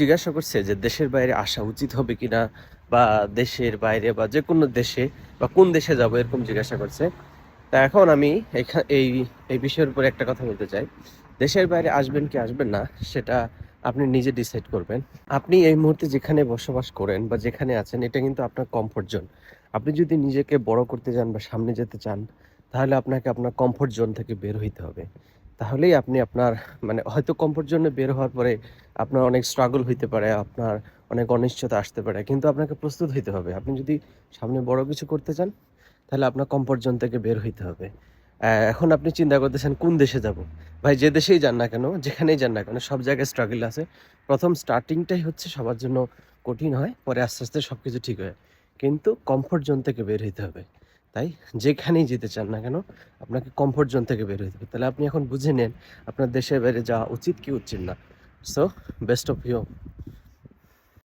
জিজ্ঞাসা করছে যে দেশের বাইরে আসা উচিত হবে কিনা বা দেশের বাইরে বা যে কোনো দেশে বা কোন দেশে যাব এরকম জিজ্ঞাসা করছে। তা এখন আমি এই এই বিষয়ের উপর একটা কথা বলতে চাই। দেশের বাইরে আসবেন কি আসবেন না, সেটা আপনি নিজে ডিসাইড করবেন। আপনি এই মুহূর্তে যেখানে বসবাস করেন বা যেখানে আছেন, এটা কিন্তু আপনার কমফোর্ট জোন আপনি যদি নিজেকে বড় করতে চান বা সামনে যেতে চান, তাহলে আপনাকে আপনার কমফোর্ট জোন থেকে বের হইতে হবে। তাহলেই আপনি আপনার মানে হয়তো কমফোর্ট জোনে বের হওয়ার পরে আপনার অনেক স্ট্রাগল হইতে পারে, আপনার অনেক অনিশ্চয়তা আসতে পারে। কিন্তু আপনাকে প্রস্তুত হইতে হবে। আপনি যদি সামনে বড় কিছু করতে চান, তাহলে আপনার কমফোর্ট জোন থেকে বের হইতে হবে। এখন আপনি চিন্তা করতেছেন, কোন দেশে যাব? ভাই, যে দেশেই যান না কেন, যেখানেই যান না কেন, সব জায়গায় স্ট্রাগল আছে। প্রথম স্টার্টিংটাই হচ্ছে সবার জন্য কঠিন হয়, পরে আস্তে আস্তে সব কিছু ঠিক হয়। কিন্তু কমফোর্ট জোন থেকে বের হইতে হবে। তাই যেখানেই যেতে চান না কেন, আপনাকে কমফোর্ট জোন থেকে বের হয়ে হবে তাহলে আপনি এখন বুঝে নেন, আপনার দেশের বাইরে যাওয়া উচিত কি উচিত না। So best of you